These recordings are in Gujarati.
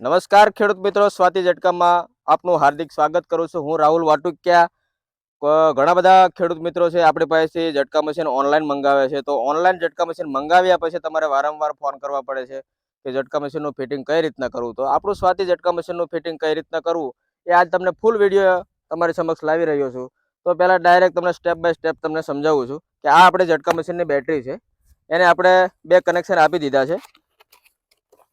નમસ્કાર ખેડૂત મિત્રો, સ્વાતિ ઝટકામાં આપનું હાર્દિક સ્વાગત કરું છું. હું રાહુલ વાટુક્યા. ઘણા બધા ખેડૂત મિત્રો છે, આપણી પાસેથી ઝટકા મશીન ઓનલાઈન મંગાવે છે. તો ઓનલાઈન ઝટકા મશીન મંગાવ્યા પછી તમારે વારંવાર ફોન કરવા પડે છે કે ઝટકા મશીનનું ફિટિંગ કઈ રીતના કરવું? તો આપણું સ્વાતિ ઝટકા મશીનનું ફિટિંગ કઈ રીતના કરવું એ આજ તમને ફૂલ વીડિયો તમારી સમક્ષ લાવી રહ્યો છું. તો પહેલાં ડાયરેક્ટ તમને સ્ટેપ બાય સ્ટેપ તમને સમજાવું છું કે આ આપણે ઝટકા મશીનની બેટરી છે. એને આપણે બે કનેક્શન આપી દીધા છે.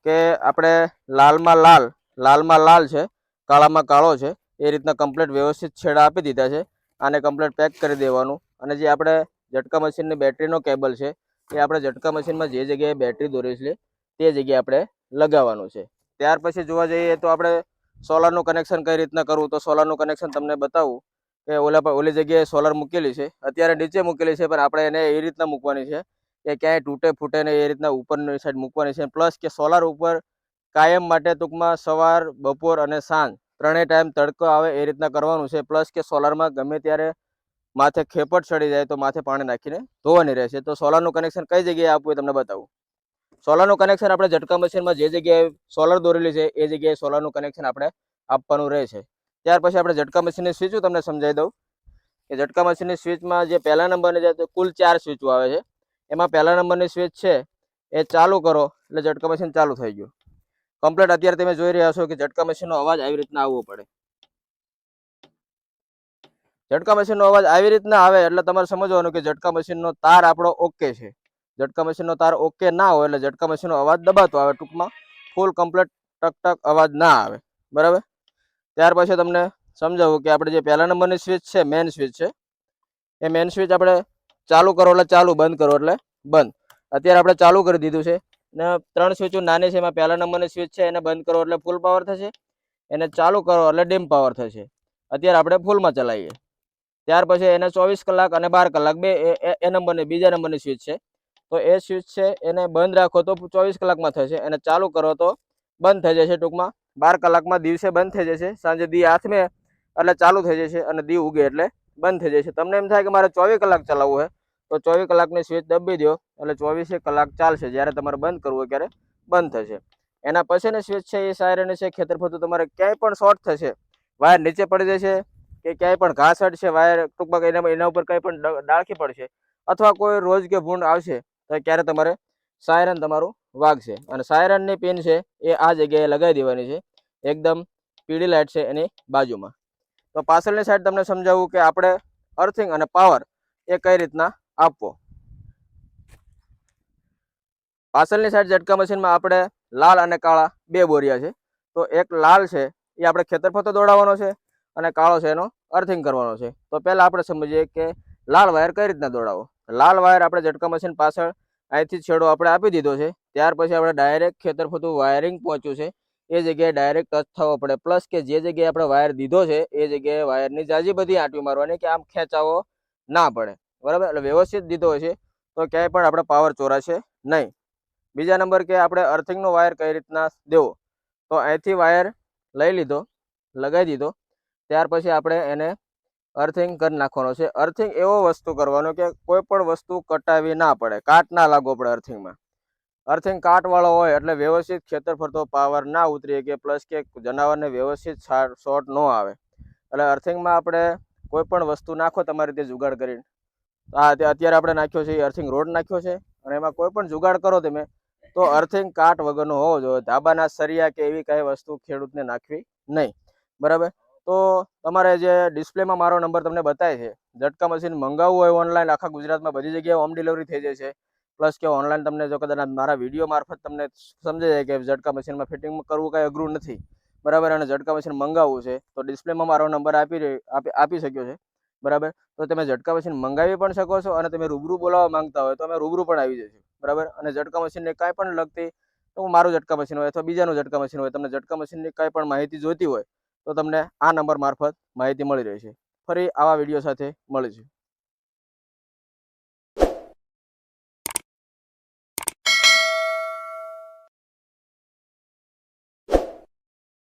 કે આપણે લાલમાં લાલ લાલમાં લાલ છે, કાળામાં કાળો છે, એ રીતના કમ્પ્લેટ વ્યવસ્થિત છેડા આપી દીધા છે. આને કમ્પ્લેટ પેક કરી દેવાનું. અને જે આપણે ઝટકા મશીનની બેટરીનો કેબલ છે, એ આપણે ઝટકા મશીનમાં જે જગ્યાએ બેટરી દોરી છે તે જગ્યાએ આપણે લગાવવાનું છે. ત્યાર પછી જોવા જઈએ તો આપણે સોલારનું કનેક્શન કઈ રીતના કરવું? તો સોલારનું કનેક્શન તમને બતાવું કે ઓલા પર ઓલી જગ્યાએ સોલાર મૂકેલી છે. અત્યારે નીચે મૂકેલી છે, પણ આપણે એને એ રીતના મૂકવાની છે કે ક્યાંય તૂટે ફૂટે ને એ રીતના ઉપરની સાઈડ મૂકવાની છે. પ્લસ કે સોલાર ઉપર કાયમ માટે ટૂંકમાં સવાર, બપોર અને સાંજ ત્રણેય ટાઈમ તડકો આવે એ રીતના કરવાનું છે. પ્લસ કે સોલારમાં ગમે ત્યારે માથે ખેપટ ચડી જાય તો માથે પાણી નાખીને ધોવાની રહેશે. તો સોલારનું કનેક્શન કઈ જગ્યાએ આપવું એ તમને બતાવું. સોલારનું કનેક્શન આપણે ઝટકા મશીનમાં જે જગ્યાએ સોલર દોરેલી છે, એ જગ્યાએ સોલારનું કનેક્શન આપણે આપવાનું રહે છે. ત્યાર પછી આપણે ઝટકા મશીનની સ્વિચ તમને સમજાવી દઉં. કે ઝટકા મશીનની સ્વિચમાં જે પહેલા નંબરની જાય તો કુલ ચાર સ્વિચો આવે છે. એમાં પહેલા નંબરની સ્વિચ છે, એ ચાલુ કરો, એટલે ઝટકા મશીન ચાલુ થઈ ગયું. કમ્પ્લેટ અત્યારે તમે જોઈ રહ્યા છો કે ઝટકા મશીનનો અવાજ આવી રીતના આવવો પડે. ઝટકા મશીનનો અવાજ આવી રીતના આવે એટલે તમારે સમજવાનું કે ઝટકા મશીનનો તાર આપણો ઓકે છે. ઝટકા મશીનનો તાર ઓકે ના હોય એટલે ઝટકા મશીનનો અવાજ દબાતો આવે, ટૂંકમાં ફૂલ કમ્પ્લેટ ટક ટક અવાજ ના આવે. બરાબર? ત્યાર પછી તમને સમજાવું કે આપણે જે પહેલા નંબરની સ્વિચ છે મેન સ્વિચ છે. એ મેન સ્વિચ આપણે ચાલુ કરો એટલે ચાલુ, બંધ કરો એટલે બંધ. અત્યારે આપણે ચાલુ કરી દીધું છે. ને ત્રણ સ્વિચો નાની છે, એમાં પહેલા નંબરની સ્વિચ છે, એને બંધ કરો એટલે ફૂલ પાવર થશે. એને ચાલુ કરો એટલે ડીમ પાવર થશે. અત્યારે આપણે ફૂલમાં ચલાવીએ. ત્યાર પછી એને ચોવીસ કલાક અને બાર કલાક, બે એ- નંબરની, બીજા નંબરની સ્વિચ છે. તો એ સ્વિચ છે, એને બંધ રાખો તો ચોવીસ કલાકમાં થશે. એને ચાલુ કરો તો બંધ થઈ જશે ટૂંકમાં. બાર કલાકમાં દિવસે બંધ થઈ જશે. સાંજે દી હાથમે એટલે ચાલુ થઈ જશે અને દી ઉગે એટલે બંધ થઈ જશે તમને એમ થાય કે મારે ચોવીસ કલાક ચલાવવું હોય તો ચોવીસ કલાકની સ્વિચ દબી દો એટલે ચોવીસે કલાક ચાલશે જ્યારે તમારે બંધ કરવું હોય ત્યારે બંધ થશે. એના પછીની સ્વિચ છે એ સાયરન છે, ખેતર ફરતું તમારે ક્યાંય પણ શોર્ટ થશે. વાયર નીચે પડી જશે કે ક્યાંય પણ ઘાસ હટશે વાયર ટૂંકમાં એના એના ઉપર કંઈ પણ ડાળખી પડશે અથવા કોઈ રોજ કે ભૂંડ આવશે, તો ક્યારે તમારે સાયરન તમારું વાગશે. અને સાયરનની પિન છે એ આ જગ્યાએ લગાવી દેવાની છે. એકદમ પીળી લાઇટ છે એની બાજુમાં. તો પાછળની સાઈડ તમને સમજાવું કે આપણે અર્થિંગ અને પાવર એ કઈ રીતના આપવો. પાછળની સાઈડ ઝટકા મશીનમાં આપણે લાલ અને કાળા બે બોરિયા છે. તો એક લાલ છે, એ આપણે ખેતર ફતો દોડાવવાનો છે અને કાળો છે એનો અર્થિંગ કરવાનો છે. તો પહેલાં આપણે સમજીએ કે લાલ વાયર કઈ રીતના દોડાવો? લાલ વાયર આપણે ઝટકા મશીન પાછળ અહીંથી છેડો આપણે આપી દીધો છે. ત્યાર પછી આપણે ડાયરેક્ટ ખેતર ફરતું વાયરિંગ પહોંચ્યું છે. એ જગ્યાએ ડાયરેક્ટ ટચ થવો પડે. પ્લસ કે જે જગ્યાએ આપણે વાયર દીધો છે, એ જગ્યાએ વાયરની જાજી બધી આંટી મારવાની કે આમ ખેંચાવો ના પડે. બરાબર? એટલે વ્યવસ્થિત દીધો હોય છે તો ક્યાંય પણ આપણે પાવર ચોરાશે નહીં. બીજા નંબર કે આપણે અર્થિંગનો વાયર કઈ રીતના દેવો? તો અહીંથી વાયર લઈ લીધો, લગાવી દીધો. ત્યાર પછી આપણે એને અર્થિંગ કરી નાખવાનો છે. અર્થિંગ એવો વસ્તુ કરવાનો કે કોઈ પણ વસ્તુ કટાવી ના પડે. કાટ ના લાગવો પડે અર્થિંગમાં અર્થિંગ કાટવાળો હોય એટલે વ્યવસ્થિત ખેતર ફરતો પાવર ના ઉતરી કે પ્લસ કે જનાવરને વ્યવસ્થિત શોર્ટ ન આવે. એટલે અર્થિંગમાં આપણે કોઈ પણ વસ્તુ નાખો તમારી રીતે જુગાડ કરીને. આ અત્યારે આપણે નાખ્યો છે એ અર્થિંગ રોડ નાખ્યો છે અને એમાં કોઈ પણ જુગાડ કરો તમે, તો અર્થિંગ કાટ વગરનો હોવો જોઈએ. ધાબાના સરિયા કે એવી કાંઈ વસ્તુ ખેડૂતને નાખવી નહીં. બરાબર? તો તમારે જે ડિસ્પ્લેમાં મારો નંબર તમને બતાવે છે, ઝટકા મશીન મંગાવવું હોય ઓનલાઈન, આખા ગુજરાતમાં બધી જગ્યાએ હોમ ડિલિવરી થઈ જાય છે. પ્લસ કે ઓનલાઈન તમને જો કદાચ મારા વીડિયો મારફત તમને સમજાઈ જાય કે ઝટકા મશીનમાં ફિટિંગ કરવું કાંઈ અઘરું નથી. બરાબર? અને ઝટકા મશીન મંગાવવું છે, તો ડિસ્પ્લેમાં મારો નંબર આપી આપી શક્યો છે. બરાબર? તો તમે ઝટકા મશીન મંગાવી પણ શકો છો અને તમે રૂબરૂ બોલાવવા માંગતા હોય તો અમે રૂબરૂ પણ આવી જઈશું બરાબર? અને ઝટકા મશીનને કાંઈ પણ લગતી, તો મારું ઝટકા મશીન હોય અથવા બીજાનું ઝટકા મશીન હોય, તમને ઝટકા મશીનની કાંઈ પણ માહિતી જોઈતી હોય, તો તમને આ નંબર મારફત માહિતી મળી રહેશે ફરી આવા વીડિયો સાથે મળીશું.